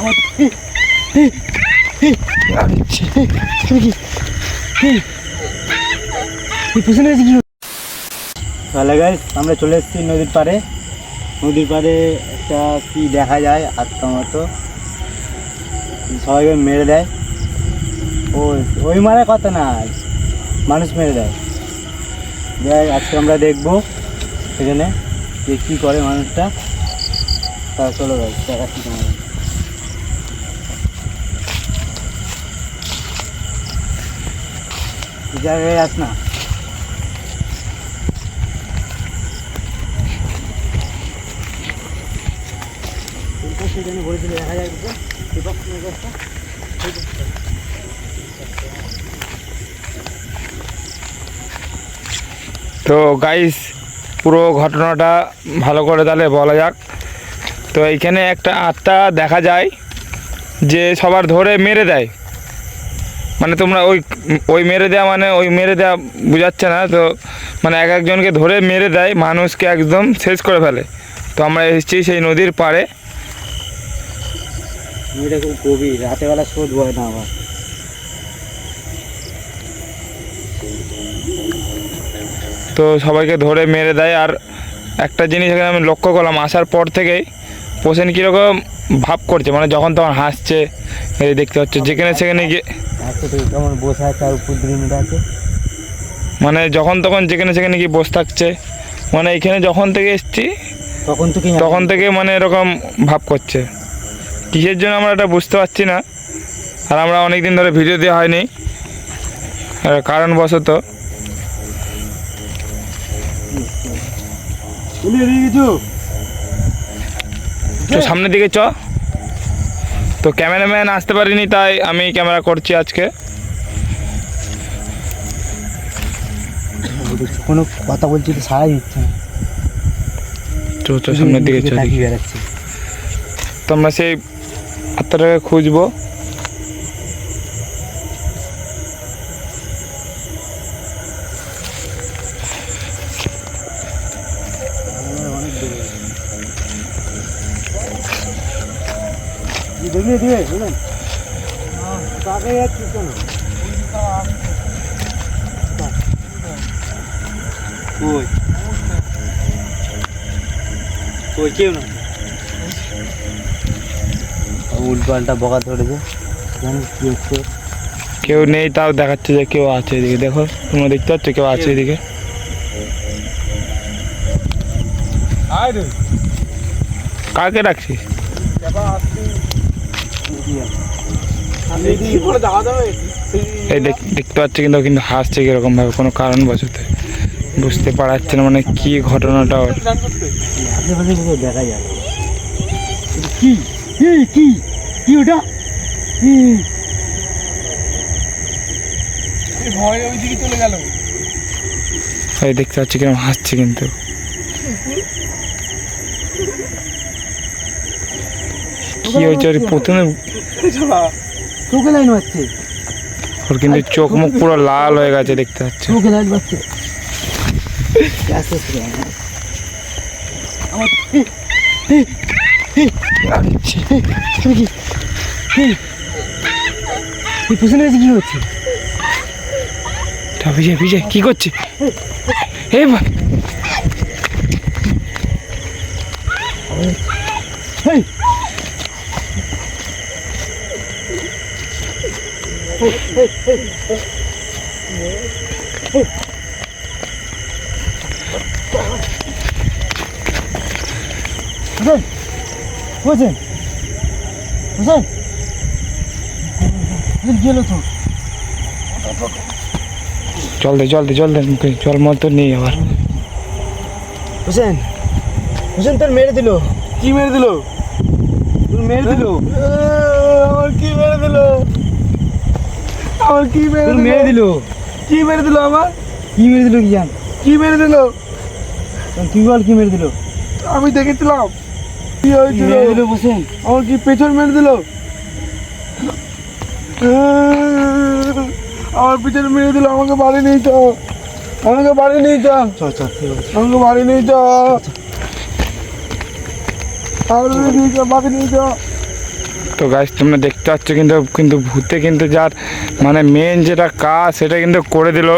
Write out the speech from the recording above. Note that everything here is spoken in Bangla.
আমার কি কি তাহলে গাইস আমরা চলে এসেছি নদীর পাড়ে। নদীর পাড়ে একটা কি দেখা যায়, আত্মা মতো। সবাইকে মেরে দেয়। ও ওই মারা কথা না, মানুষ মেরে দেয়। যাই আজকে আমরা দেখব সেখানে যে কী করে মানুষটা। তা চলো গাইস দেখাচ্ছি তোমাদের। এই জায়গায় আস না। সেখানে বলেছিল দেখা যায় কিছু দীপক তুমি গাছটা তো গাইস পুরো ঘটনাটা ভালো করে তাহলে বলা যাক। তো এইখানে একটা আত্মা দেখা যায় যে সবার ধরে মেরে দেয়। মানে তোমরা ওই ওই মেরে দেওয়া মানে ওই মেরে দেওয়া বোঝাচ্ছে না তো মানে এক একজনকে ধরে মেরে দেয় মানুষকে একদম শেষ করে ফেলে। তো আমরা এসেছি সেই নদীর পাড়ে। এটা খুব গভীর রাতেবেলা শোধ বয় না আবার। তো সবাইকে ধরে মেরে দেয় আর একটা জিনিস এখানে আমি লক্ষ্য করলাম আসার পর থেকেই পোষেন কীরকম ভাব করছে? মানে যখন তখন হাসছে এই দেখতে পাচ্ছ যেখানে সেখানে গিয়ে আজকে তো কেমন বসে আছে আর উপর আছে। মানে যখন তখন যেখানে সেখানে গিয়ে বসে থাকছে। মানে এখানে যখন থেকে এসছি তখন তো কি তখন থেকে মানে এরকম ভাব করছে। কিসের জন্য আমরা এটা বুঝতে পারছি না। আর আমরা অনেক দিন ধরে ভিডিও দেওয়া হয়নি। কারণবশত কিছু তো সামনের দিকে চ। তো ক্যামেরাম্যান আসতে পারিনি তাই আমি ক্যামেরা করছি আজকে। কোনো কথা বলছি তো সারাই দিচ্ছে তো তো সামনের দিকে চ দেখি। তাকিয়ে তো আমরা সেই আত্মাটাকে খুঁজবো। দেখিয়ে দিয়ে বুঝলেন তাকে যাচ্ছিস কেন ওই ওই কেউ না উল্টো পাল্টা বকা ধরেছে জানিস কি হচ্ছে কেউ নেই তাও দেখাচ্ছে যে কেউ আছে এদিকে দেখো তোমরা দেখতে পাচ্ছ কেউ আছে এদিকে কাকে রাখছিস এই দেখতে পাচ্ছি কিন্তু কিন্তু হাসছে কীরকম ভাবে, কোনো কারণ বসতে বুঝতে পারাচ্ছে না মানে কি ঘটনাটা দেখা ওটা কি এই দেখতে পাচ্ছি কীরকম হাসছে কিন্তু। কি হয়েছে? প্রথমে চোখে লাইন ওর কিন্তু চোখ মুখ পুরো লাল হয়ে গেছে দেখতে পাচ্ছি। চোখে লাইন মারছে আস্তে আস্তে আমার এই, এই, এই, আরে, ছি, এই, তুমি কি এই, এই পিছনে কি হচ্ছে? তা বিজয় বিজয় কি করছে? এই বা- এই হোসেন হোসেন হোসেন হোসেন কি হলো তো জল দে জল দে জল দে মুখে জল মল তো নেই আবার হোসেন হোসেন তোর মেরে দিল কি মেরে দিল তোর মেরে দিল আমার কি মেরে দিল। আমার কি মেরে মেরে দিল। কি মেরে দিল আমার? কি মেরে দিল কি জান? কি মেরে দিল? তুই বল কি মেরে দিল? আমি দেখেছিলাম। কি হয়েছিল? আমার কি পেছন মেরে দিল? আমার পিছনে মেরে দিল আমাকে বাড়ি নিয়ে চল আমাকে বাড়ি নিয়ে আছে। আমাকে বাড়ি নিয়ে চল আমাকে নিয়ে চল বাড়ি নিয়ে চল তো গাছ তোমরা দেখতে পাচ্ছ কিন্তু কিন্তু ভূতে কিন্তু যার মানে মেন যেটা কাজ, সেটা কিন্তু করে দিল।